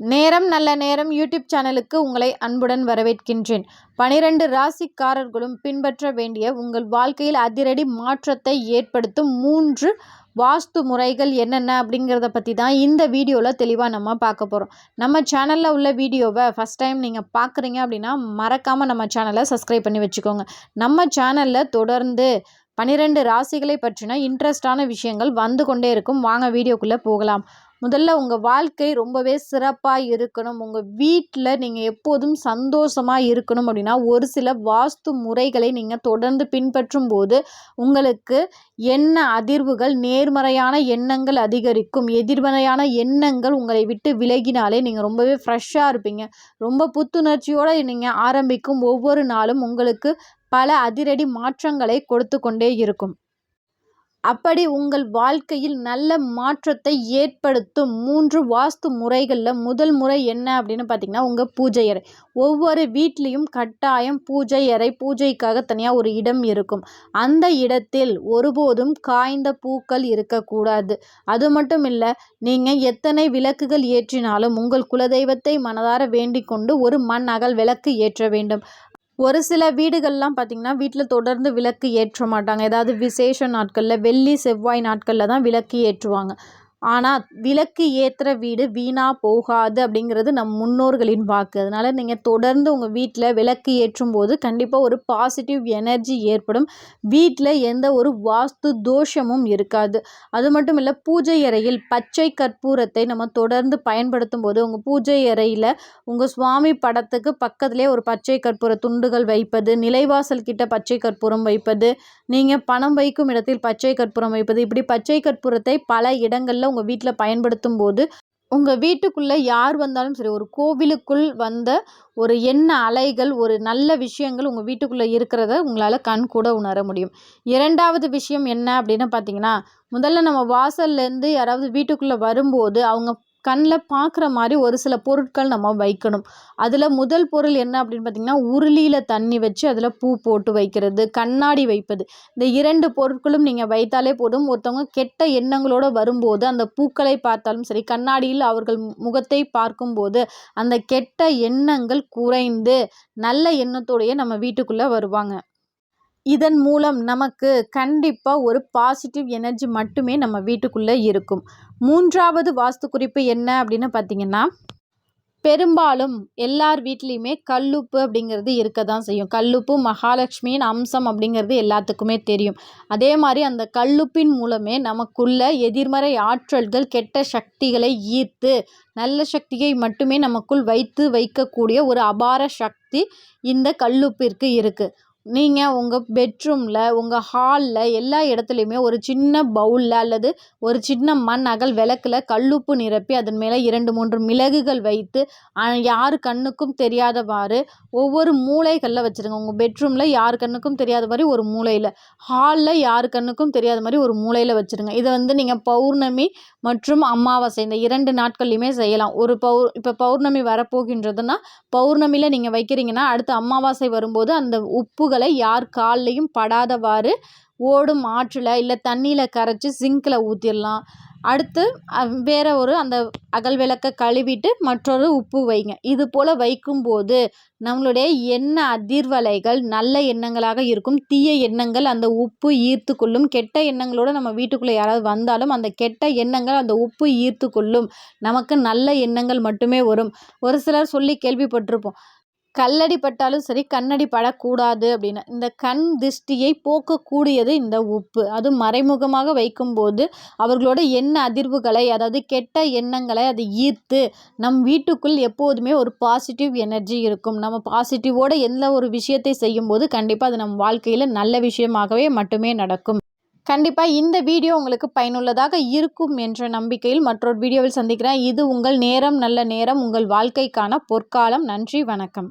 நேரம் நல்ல நேரம் யூடியூப் சேனலுக்கு உங்களை அன்புடன் வரவேற்கின்றேன். பனிரெண்டு ராசிக்காரர்களும் பின்பற்ற வேண்டிய உங்கள் வாழ்க்கையில் அதிரடி மாற்றத்தை ஏற்படுத்தும் மூன்று வாஸ்து முறைகள் என்னென்ன அப்படிங்கிறத பற்றி தான் இந்த வீடியோவில் தெளிவாக நம்ம பார்க்க போகிறோம் நம்ம சேனலில் உள்ள வீடியோவை ஃபஸ்ட் டைம் நீங்கள் பார்க்குறீங்க அப்படின்னா மறக்காமல் நம்ம சேனலை சப்ஸ்கிரைப் பண்ணி வச்சுக்கோங்க. நம்ம சேனலில் தொடர்ந்து பனிரெண்டு ராசிகளை பற்றின இன்ட்ரெஸ்டான விஷயங்கள் வந்து கொண்டே இருக்கும். வாங்க வீடியோக்குள்ளே போகலாம். முதல்ல உங்கள் வாழ்க்கை ரொம்பவே சிறப்பாக இருக்கணும். உங்கள் வீட்டில் நீங்கள் எப்போதும் சந்தோஷமாக இருக்கணும் அப்படின்னா ஒரு சில வாஸ்து முறைகளை நீங்கள் தொடர்ந்து பின்பற்றும் போது உங்களுக்கு எண்ண அதிர்வுகள் நேர்மறையான எண்ணங்கள் அதிகரிக்கும் எதிர்மறையான எண்ணங்கள் உங்களை விட்டு விலகினாலே நீங்கள் ரொம்பவே ஃப்ரெஷ்ஷாக இருப்பீங்க. ரொம்ப புத்துணர்ச்சியோடு நீங்கள் ஆரம்பிக்கும் ஒவ்வொரு நாளும் உங்களுக்கு பல அதிரடி மாற்றங்களை கொடுத்து கொண்டே இருக்கும். அப்படி உங்கள் வாழ்க்கையில் நல்ல மாற்றத்தை ஏற்படுத்தும் மூன்று வாஸ்து முறைகளில் முதல் முறை என்ன அப்படின்னு பார்த்தீங்கன்னா உங்கள் பூஜை அறை. ஒவ்வொரு வீட்லேயும் கட்டாயம் பூஜை அறை பூஜைக்காக தனியாக ஒரு இடம் இருக்கும். அந்த இடத்தில் ஒருபோதும் காய்ந்த பூக்கள் இருக்கக்கூடாது. அது மட்டும் இல்லை நீங்கள் எத்தனை விளக்குகள் ஏற்றினாலும் உங்கள் குலதெய்வத்தை மனதார வேண்டிக் கொண்டு ஒரு மண் அகல் விளக்கு ஏற்ற வேண்டும். ஒரு சில வீடுகள்லாம் பார்த்திங்கன்னா வீட்டில் தொடர்ந்து விளக்கு ஏற்ற மாட்டாங்க. ஏதாவது விசேஷ நாட்களில் வெள்ளி செவ்வாய் நாட்களில் தான் விளக்கு ஏற்றுவாங்க. ஆனால் விளக்கு ஏற்றுற வீடு வீணாக போகாது அப்படிங்கிறது நம் முன்னோர்களின் வாக்கு. அதனால் நீங்கள் தொடர்ந்து உங்கள் வீட்டில் விளக்கு ஏற்றும் போது கண்டிப்பாக ஒரு பாசிட்டிவ் எனர்ஜி ஏற்படும். வீட்டில் எந்த ஒரு வாஸ்து தோஷமும் இருக்காது. அது மட்டும் இல்லை பூஜை அறையில் பச்சை கற்பூரத்தை நம்ம தொடர்ந்து பயன்படுத்தும் போது உங்கள் பூஜை அறையில் உங்கள் சுவாமி படத்துக்கு பக்கத்துலேயே ஒரு பச்சை கற்பூர துண்டுகள் வைப்பது நிலைவாசல் கிட்ட பச்சை கற்பூரம் வைப்பது நீங்கள் பணம் வைக்கும் இடத்தில் பச்சை கற்பூரம் வைப்பது இப்படி பச்சை கற்பூரத்தை பல இடங்களில் உங்கள் வீட்டில் பயன்படுத்தும் போது உங்கள் வீட்டுக்குள்ளே யார் வந்தாலும் சரி ஒரு கோவிலுக்குள் வந்த ஒரு எண்ண அலைகள் ஒரு நல்ல விஷயங்கள் உங்கள் வீட்டுக்குள்ளே இருக்கிறத உங்களால் கண் கூட உணர முடியும். இரண்டாவது விஷயம் என்ன அப்படின்னு பார்த்தீங்கன்னா முதல்ல நம்ம வாசல்லேருந்து யாராவது வீட்டுக்குள்ளே வரும்போது அவங்க கண்ணில் பார்க்குற மாதிரி ஒரு சில பொருட்கள் நம்ம வைக்கணும். அதில் முதல் பொருள் என்ன அப்படின்னு பார்த்திங்கன்னா உருளியில் தண்ணி வச்சு அதில் பூ போட்டு வைக்கிறது கண்ணாடி வைப்பது. இந்த இரண்டு பொருட்களும் நீங்கள் வைத்தாலே போதும். ஒருத்தவங்க கெட்ட எண்ணங்களோடு வரும்போது அந்த பூக்களை பார்த்தாலும் சரி கண்ணாடியில் அவர்கள் முகத்தை பார்க்கும்போது அந்த கெட்ட எண்ணங்கள் குறைந்து நல்ல எண்ணத்தோடையே நம்ம வீட்டுக்குள்ளே வருவாங்க. இதன் மூலம் நமக்கு கண்டிப்பாக ஒரு பாசிட்டிவ் எனர்ஜி மட்டுமே நம்ம வீட்டுக்குள்ளே இருக்கும். மூன்றாவது வாஸ்து குறிப்பு என்ன அப்படின்னு பார்த்தீங்கன்னா பெரும்பாலும் எல்லார் வீட்லேயுமே கல்லுப்பு அப்படிங்கிறது இருக்க தான் செய்யும். கல்லுப்பு மகாலட்சுமியின் அம்சம் அப்படிங்கிறது எல்லாத்துக்குமே தெரியும். அதே மாதிரி அந்த கல்லுப்பின் மூலமே நமக்குள்ள எதிர்மறை ஆற்றல்கள் கெட்ட சக்திகளை ஈர்த்து நல்ல சக்தியை மட்டுமே நமக்குள் வைத்து வைக்கக்கூடிய ஒரு அபார சக்தி இந்த கல்லுப்பிற்கு இருக்குது நீங்கள் உங்கள் பெட்ரூமில் உங்கள் ஹாலில் எல்லா இடத்துலையுமே ஒரு சின்ன பவுலில் அல்லது ஒரு சின்ன மண் அகல் விளக்கில் கல்லுப்பு நிரப்பி அதன் மேலே இரண்டு மூன்று மிளகுகள் வைத்து யார் கண்ணுக்கும் தெரியாதவாறு ஒவ்வொரு மூலைகளில் வச்சுருங்க. உங்கள் பெட்ரூமில் யார் கண்ணுக்கும் தெரியாத மாதிரி ஒரு மூலையில் ஹாலில் யார் கண்ணுக்கும் தெரியாத மாதிரி ஒரு மூலையில் வச்சுருங்க. இதை வந்து நீங்கள் பௌர்ணமி மற்றும் அமாவாசை இந்த இரண்டு நாட்கள்லையுமே செய்யலாம். ஒரு பௌர் இப்போ பௌர்ணமி வரப்போகின்றதுன்னா பௌர்ணமியில் நீங்கள் வைக்கிறீங்கன்னா அடுத்து அமாவாசை வரும்போது அந்த உப்புகளை யார் கால்லையும் படாதவாறு ஓடும் ஆற்றில் இல்லை தண்ணியில் கரைச்சி சிங்கில் ஊற்றிடலாம் அடுத்து வேறு ஒரு அந்த அகல் விளக்கை கழுவிட்டு மற்றொரு உப்பு வைங்க. இது போல் வைக்கும்போது நம்மளுடைய எண்ண அதிர்வலைகள் நல்ல எண்ணங்களாக இருக்கும். தீய எண்ணங்கள் அந்த உப்பு ஈர்த்து கொள்ளும் கெட்ட எண்ணங்களோடு நம்ம வீட்டுக்குள்ளே யாராவது வந்தாலும் அந்த கெட்ட எண்ணங்கள் அந்த உப்பு ஈர்த்து கொள்ளும் நமக்கு நல்ல எண்ணங்கள் மட்டுமே வரும். ஒரு சிலர் சொல்லி கேள்விப்பட்டிருப்போம். கல்லடி பட்டாலும் சரி கண்ணடி படக்கூடாது அப்படின்னு. இந்த கண் திருஷ்டியை போக்கக்கூடியது இந்த உப்பு. அது மறைமுகமாக வைக்கும்போது அவர்களோட எண்ண அதிர்வுகளை அதாவது கெட்ட எண்ணங்களை அது ஈர்த்து நம் வீட்டுக்குள் எப்போதுமே ஒரு பாசிட்டிவ் எனர்ஜி இருக்கும். நம்ம பாசிட்டிவோட எந்த ஒரு விஷயத்தை செய்யும்போது கண்டிப்பாக அது நம் வாழ்க்கையில் நல்ல விஷயமாகவே மட்டுமே நடக்கும். கண்டிப்பாக இந்த வீடியோ உங்களுக்கு பயனுள்ளதாக இருக்கும் என்ற நம்பிக்கையில் மற்றொரு வீடியோவில் சந்திக்கிறேன். இது உங்கள் நேரம் நல்ல நேரம் உங்கள் வாழ்க்கைக்கான பொற்காலம். நன்றி வணக்கம்.